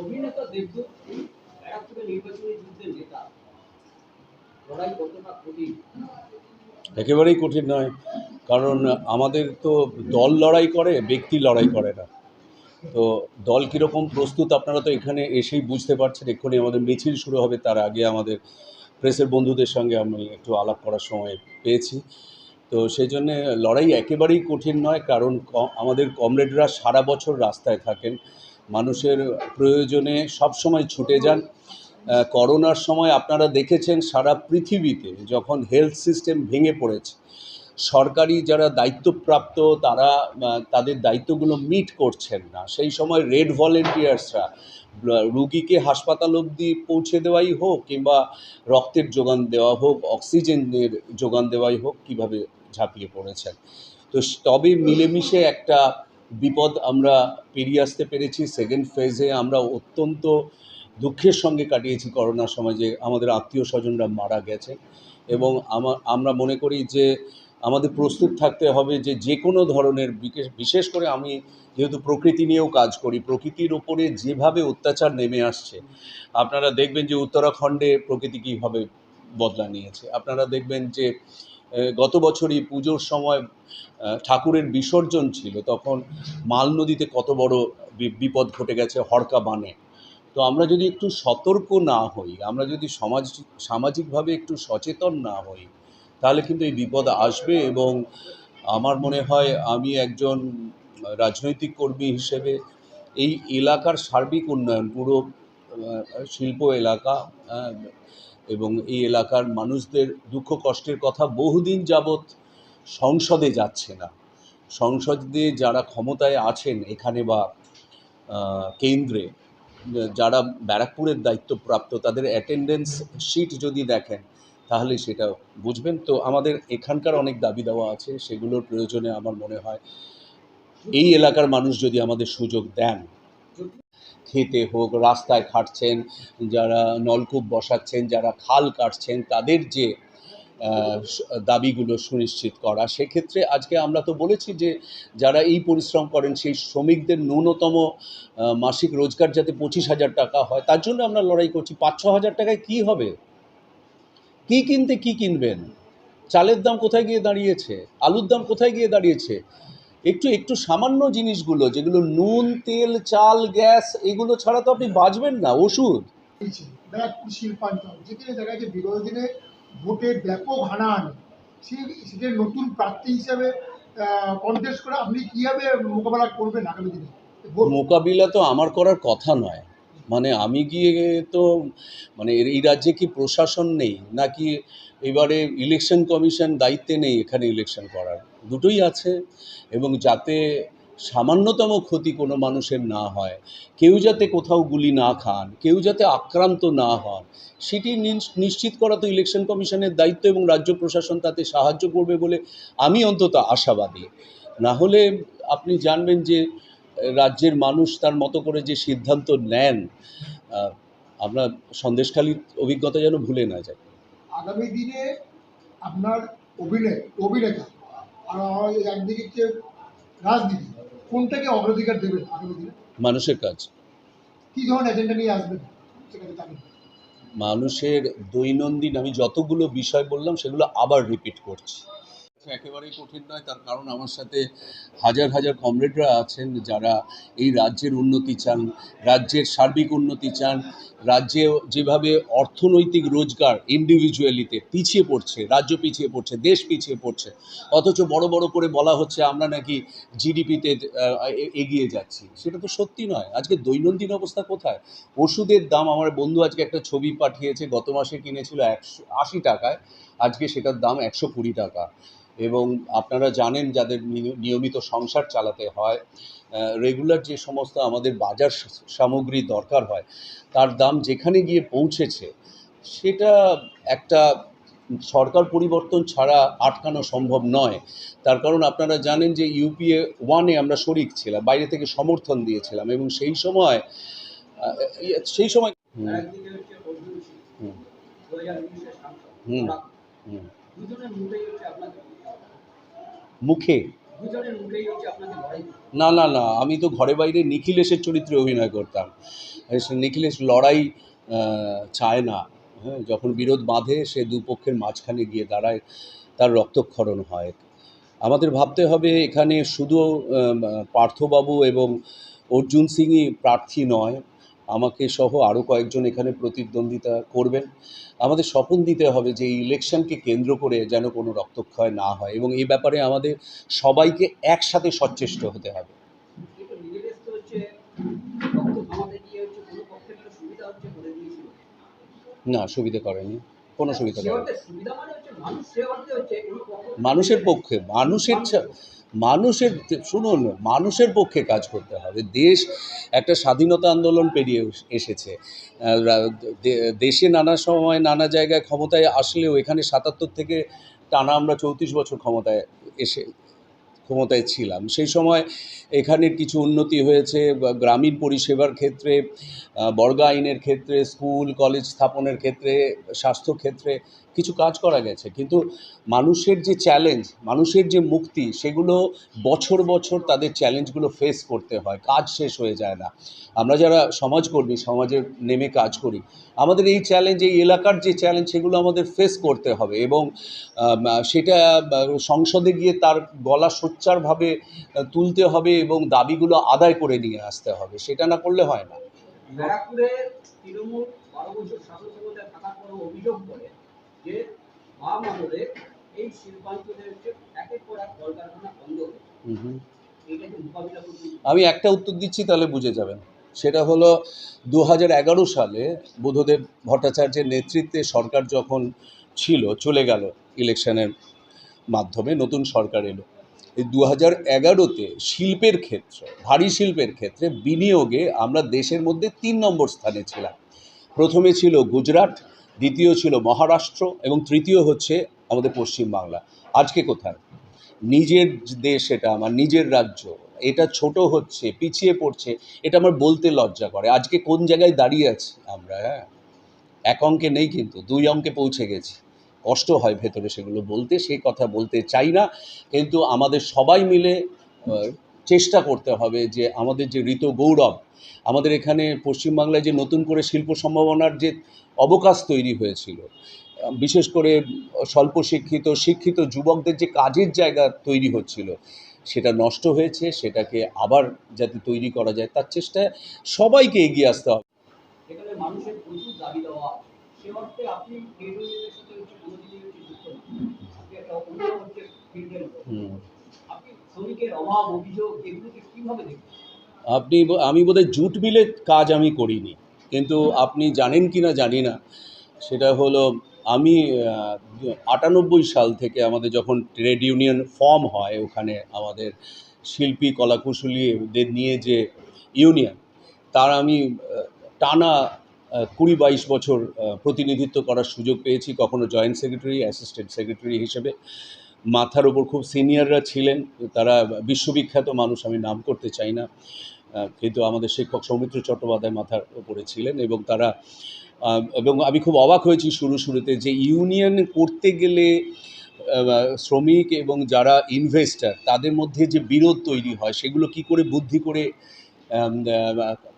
অভিনেতা দেবদূত নির্বাচনী যুদ্ধের নেতা। লড়াই কতটা কঠিন? একেবারেই কঠিন নয়, কারণ আমাদের তো দল লড়াই করে, ব্যক্তি লড়াই করে না। তো দল কীরকম প্রস্তুত আপনারা তো এখানে এসেই বুঝতে পারছেন, এক্ষুনি আমাদের মিছিল শুরু হবে, তার আগে আমাদের প্রেসের বন্ধুদের সঙ্গে আমি একটু আলাপ করার সময় পেয়েছি। তো সেই জন্যে লড়াই একেবারেই কঠিন নয়, কারণ আমাদের কমরেডরা সারা বছর রাস্তায় থাকেন। মানুষের প্রয়োজনে সব সময় ছুটে যান। করোনার সময় আপনারা দেখেছেন সারা পৃথিবীতে যখন হেলথ সিস্টেম ভেঙে পড়েছে, সরকারি যারা দায়িত্বপ্রাপ্ত তারা তাদের দায়িত্বগুলো মিট করছেন না। সেই সময় রেড ভলেন্টিয়ার্সরা রুগীকে হাসপাতাল অবধি পৌঁছে দেওয়াই হোক কিংবা রক্তের যোগান দেওয়া হোক, অক্সিজেনের যোগান দেওয়াই হোক, কীভাবে ঝাঁপিয়ে পড়েছেন। তো তবে মিলেমিশে একটা বিপদ আমরা পেরিয়ে আসতে পেরেছি। সেকেন্ড ফেজে আমরা অত্যন্ত দুঃখের সঙ্গে কাটিয়েছি করোনার সময় যে আমাদের আত্মীয় স্বজনরা মারা গেছে এবং আমরা মনে করি যে আমাদের প্রস্তুত থাকতে হবে যে যে কোনো ধরনের বিশেষ করে আমি যেহেতু প্রকৃতি নিয়েও কাজ করি, প্রকৃতির ওপরে যেভাবে অত্যাচার নেমে আসছে, আপনারা দেখবেন যে উত্তরাখণ্ডে প্রকৃতি কীভাবে বদলা নিয়েছে। আপনারা দেখবেন যে গত বছরই পুজোর সময় ঠাকুরের বিসর্জন ছিল, তখন মাল নদীতে কত বড় বিপদ ঘটে গেছে হড়কা বানে। তো আমরা যদি একটু সতর্ক না হই, আমরা যদি সমাজ, সামাজিকভাবে একটু সচেতন না হই, তাহলে কিন্তু এই বিপদ আসবে এবং আমার মনে হয় আমি একজন রাজনৈতিক কর্মী হিসেবে এই এলাকার সার্বিক উন্নয়ন, পুরো শিল্প এলাকা এবং এই এলাকার মানুষদের দুঃখ কষ্টের কথা বহুদিন যাবৎ সংসদে যাচ্ছে না। সংসদে যারা ক্ষমতায় আছেন, এখানে বা কেন্দ্রে, যারা ব্যারাকপুরের দায়িত্বপ্রাপ্ত, তাদের অ্যাটেন্ডেন্স শিট যদি দেখেন, তাহলে সেটা বুঝবেন। তো আমাদের এখানকার অনেক দাবি দেওয়া আছে, সেগুলোর প্রয়োজনে আমার মনে হয়, এই এলাকার মানুষ যদি আমাদের সুযোগ দেন খেতে হোক, রাস্তায় খাটছেন, যারা নলকূপ বসাচ্ছেন, যারা খাল কাটছেন, তাদের যে দাবিগুলো সুনিশ্চিত করা। সেক্ষেত্রে আজকে আমরা তো বলেছি যে, যারা এই পরিশ্রম করেন, সেই শ্রমিকদের ন্যূনতম মাসিক রোজগার যাতে পঁচিশ হাজার টাকা হয়, তার জন্য আমরা লড়াই করছি। পাঁচ, ছ হাজার টাকায় কী হবে? কী কিনতে কী কিনবেন? চালের দাম কোথায় গিয়ে দাঁড়িয়েছে? আলুর দাম কোথায় গিয়ে দাঁড়িয়েছে? একটু একটু সামান্য জিনিসগুলো যেগুলো নুন তেল চাল গ্যাস এগুলো ছাড়া তো আপনি বাঁচবেন না ওষুধ। ব্যারাকপুর শিল্পাঞ্চল যেখানে দেখা যাচ্ছে বিগত দিনে ভোটের ব্যাপক হানাহানি নতুন প্রার্থী হিসাবে কন্টেস্ট করে আপনি কীভাবে মোকাবেলা করবেন আগামী দিনে? ভোট মোকাবিলা তো আমার করার কথা নয়। মানে আমি গিয়ে তো মানে এই রাজ্যে কি প্রশাসন নেই? নাকি এবারে ইলেকশন কমিশন দায়িত্বে নেই এখানে ইলেকশন করার? দুটোই আছে। এবং যাতে সামান্যতম ক্ষতি কোনো মানুষের না হয়, কেউ যাতে কোথাও গুলি না খান, কেউ যাতে আক্রান্ত না হন, সেটি নিশ্চিত করা তো ইলেকশন কমিশনের দায়িত্ব এবং রাজ্য প্রশাসন তাতে সাহায্য করবে বলে আমি অন্তত আশাবাদী। না হলে আপনি জানবেন যে রাজ্যের মানুষ তার মতো করে যে সিদ্ধান্ত নেন আমরা সন্দেশখালীর অভিজ্ঞতা যেন ভুলে না যাই। আগামী দিনে আপনার অভিনয় অভিনেতা আর একদিকে হচ্ছে রাজনীতি কোনটাকে অগ্রাধিকার দেবেন আগামী দিনে? মানুষের কাজ। কী ধরনের এজেন্ডা নিয়ে আসবেন মানুষের দৈনন্দিন আমি যতগুলো বিষয় বললাম সেগুলো আবার রিপিট করছি। একেবারেই কঠিন নয়। তার কারণ আমার সাথে হাজার হাজার কমরেডরা আছেন যারা এই রাজ্যের উন্নতি চান, রাজ্যের সার্বিক উন্নতি চান, রাজ্যে যেভাবে অর্থনৈতিক রোজগার ইন্ডিভিজুয়ালিতে পিছিয়ে পড়ছে, রাজ্য পিছিয়ে পড়ছে, দেশ পিছিয়ে পড়ছে, অথচ বড় বড় করে বলা হচ্ছে আমরা নাকি জিডিপিতে এগিয়ে যাচ্ছি। সেটা তো সত্যি নয়। আজকে দৈনন্দিন অবস্থা কোথায়? ওষুধের দাম, আমার বন্ধু আজকে একটা ছবি পাঠিয়েছে, গত মাসে কিনেছিল একশো, আশি টাকায়। আজকে সেটার দাম একশো কুড়ি টাকা। এবং আপনারা জানেন যাদের নিয়মিত সংসার চালাতে হয় রেগুলার যে সমস্ত আমাদের বাজার সামগ্রী দরকার হয় তার দাম যেখানে গিয়ে পৌঁছেছে সেটা একটা সরকার পরিবর্তন ছাড়া আটকানো সম্ভব নয়। তার কারণ আপনারা জানেন যে ইউপিএ ওয়ানে আমরা শরিক ছিলাম বাইরে থেকে সমর্থন দিয়েছিলাম এবং সেই সময় সেই সময় হুম, হুম, মুখে? না না না আমি তো ঘরে বাইরে নিখিলেশের চরিত্রে অভিনয় করতাম। নিখিলেশ লড়াই চায় না। হ্যাঁ যখন বিরোধ বাঁধে সে দুপক্ষের মাঝখানে গিয়ে দাঁড়ায় তার রক্তক্ষরণ হয়। আমাদের ভাবতে হবে এখানে শুধু পার্থবাবু এবং অর্জুন সিংই প্রার্থী নয় আমাকে সহ আরও কয়েকজন এখানে প্রতিদ্বন্দ্বিতা করবেন। আমাদের স্বপন দিতে হবে যে এই ইলেকশনকে কেন্দ্র করে যেন কোনো রক্তক্ষয় না হয় এবং এই ব্যাপারে আমাদের সবাইকে একসাথে সচেষ্ট হতে হবে। না সুবিধা করেনি। কোনো সুবিধা করেনি। মানে মানুষের পক্ষে মানুষের মানুষের, শুনুন, মানুষের পক্ষে কাজ করতে হবে। দেশ একটা স্বাধীনতা আন্দোলন পেরিয়ে এসেছে। দেশে নানা সময় নানা জায়গায় ক্ষমতায় আসলেও এখানে সাতাত্তর থেকে টানা আমরা চৌত্রিশ বছর ক্ষমতায় এসে, ক্ষমতায় ছিলাম। সেই সময় এখানের কিছু উন্নতি হয়েছে গ্রামীণ পরিষেবার ক্ষেত্রে বর্গা আইনের ক্ষেত্রে, স্কুল, কলেজ স্থাপনের ক্ষেত্রে স্বাস্থ্য ক্ষেত্রে কিছু কাজ করা গেছে। কিন্তু মানুষের যে চ্যালেঞ্জ মানুষের যে মুক্তি, সেগুলো বছর বছর তাদের চ্যালেঞ্জগুলো ফেস করতে হয়। কাজ শেষ হয়ে যায় না। আমরা যারা সমাজকর্মী, সমাজে নেমে কাজ করি, আমাদের এই চ্যালেঞ্জ এই এলাকার যে চ্যালেঞ্জ সেগুলো আমাদের ফেস করতে হবে এবং সেটা সংসদে গিয়ে তার গলা সোচ্চারভাবে তুলতে হবে এবং দাবিগুলো আদায় করে নিয়ে আসতে হবে। সেটা না করলে হয় না। তৃণমূল বারো বছর অভিযোগ করে যে বাম আমলে এই শিল্পাঞ্চলে একের পর এক কলকারখানা বন্ধ আমি একটা উত্তর দিচ্ছি তাহলে বুঝে যাবেন। সেটা হলো দু এগারো সালে বুদ্ধদেব ভট্টাচার্যের নেতৃত্বে সরকার যখন ছিল চলে গেল ইলেকশনের মাধ্যমে নতুন সরকার এলো। এই দু হাজার এগারোতে শিল্পের ক্ষেত্রে ভারী শিল্পের ক্ষেত্রে বিনিয়োগে আমরা দেশের মধ্যে তিন নম্বর স্থানে ছিলাম। প্রথমে ছিল গুজরাট দ্বিতীয় ছিল মহারাষ্ট্র এবং তৃতীয় হচ্ছে আমাদের পশ্চিমবাংলা। আজকে কোথায়? নিজের দেশ এটা, আমার নিজের রাজ্য। এটা ছোট হচ্ছে, পিছিয়ে পড়ছে, এটা আমার বলতে লজ্জা করে। আজকে কোন জায়গায় দাঁড়িয়ে আছি আমরা হ্যাঁ? এক অঙ্কে নেই কিন্তু, দুই অঙ্কে পৌঁছে গেছি। কষ্ট হয় ভেতরে সেগুলো বলতে সেই কথা বলতে চাই না। কিন্তু আমাদের সবাই মিলে চেষ্টা করতে হবে যে আমাদের যে ঋত গৌরব আমাদের এখানে পশ্চিমবাংলায় যে নতুন করে শিল্প সম্ভাবনার যে অবকাশ তৈরি হয়েছিল বিশেষ করে স্বল্প শিক্ষিত শিক্ষিত যুবকদের যে কাজের জায়গা তৈরি হচ্ছিল সেটা নষ্ট হয়েছে সেটাকে আবার যাতে তৈরি করা যায় তার চেষ্টায় সবাইকে এগিয়ে আসতে হবে। এখানে মানুষের প্রচুর দাবি দেওয়া সে অর্থে আপনি সাথে শ্রমিকের অভাব অভিযোগ এগুলোকে কীভাবে আপনি আমি বোধহয় জুট মিলে কাজ আমি করিনি। কিন্তু আপনি জানেন কি না জানি না। সেটা হলো, আমি আটানব্বই সাল থেকে আমাদের যখন ট্রেড ইউনিয়ন ফর্ম হয় ওখানে আমাদের শিল্পী, কলাকুশলীদের নিয়ে যে ইউনিয়ন, তার আমি টানা কুড়ি বাইশ বছর প্রতিনিধিত্ব করার সুযোগ পেয়েছি কখনো জয়েন্ট সেক্রেটারি, অ্যাসিস্ট্যান্ট সেক্রেটারি হিসেবে। মাথার ওপর খুব সিনিয়ররা ছিলেন, তারা বিশ্ববিখ্যাত মানুষ, আমি নাম করতে চাই না। কিন্তু আমাদের শিক্ষক সৌমিত্র চট্টোপাধ্যায় মাথার ওপরে ছিলেন এবং তারা এবং আমি খুব অবাক হয়েছি শুরু শুরুতে যে ইউনিয়ন করতে গেলে শ্রমিক এবং যারা ইনভেস্টার তাদের মধ্যে যে বিরোধ তৈরি হয়, সেগুলো কি করে বুদ্ধি করে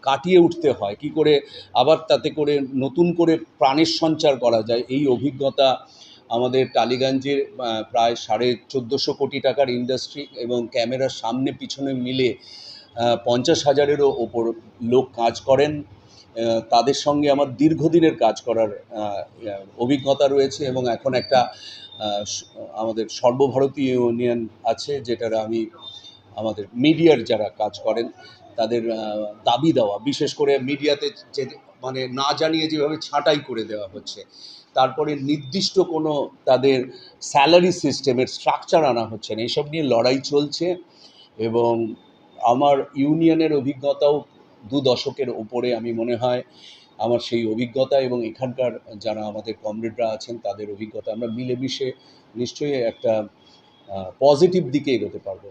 কাটিয়ে উঠতে হয়? কি করে আবার তাতে করে নতুন করে প্রাণের সঞ্চার করা যায়? এই অভিজ্ঞতা আমাদের টালিগঞ্জের প্রায় সাড়ে চোদ্দোশো কোটি টাকার ইন্ডাস্ট্রি এবং ক্যামেরার সামনে পিছনে মিলে পঞ্চাশ হাজারেরও ওপর লোক কাজ করেন। তাদের সঙ্গে আমার দীর্ঘদিনের কাজ করার অভিজ্ঞতা রয়েছে এবং এখন একটা আমাদের সর্বভারতীয় ইউনিয়ন আছে যেটার আমি আমাদের মিডিয়ার যারা কাজ করেন, তাদের দাবি দেওয়া। বিশেষ করে মিডিয়াতে যে মানে না জানিয়ে যেভাবে ছাঁটাই করে দেওয়া হচ্ছে। তারপরে নির্দিষ্ট কোনো তাদের স্যালারি সিস্টেমের স্ট্রাকচার আনা হচ্ছে না। এইসব নিয়ে লড়াই চলছে এবং আমার ইউনিয়নের অভিজ্ঞতাও দু দশকের ওপরে আমি মনে হয় আমার সেই অভিজ্ঞতা এবং এখানকার যারা আমাদের কমরেডরা আছেন তাদের অভিজ্ঞতা আমরা মিলেমিশে নিশ্চয়ই একটা পজিটিভ দিকে এগোতে পারব।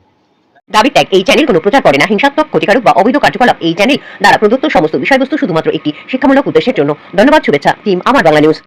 দাবি ত্যাগ এই চ্যানেল কোনো প্রচার করে না। হিংসাত্মক, ক্ষতিকারক বা অবৈধ কার্যকলাপ, এই চ্যানেল দ্বারা প্রদত্ত সমস্ত বিষয়বস্তু শুধুমাত্র একটি শিক্ষামূলক উদ্দেশ্যের জন্য। ধন্যবাদ, শুভেচ্ছা টিম আমার বাংলা নিউজ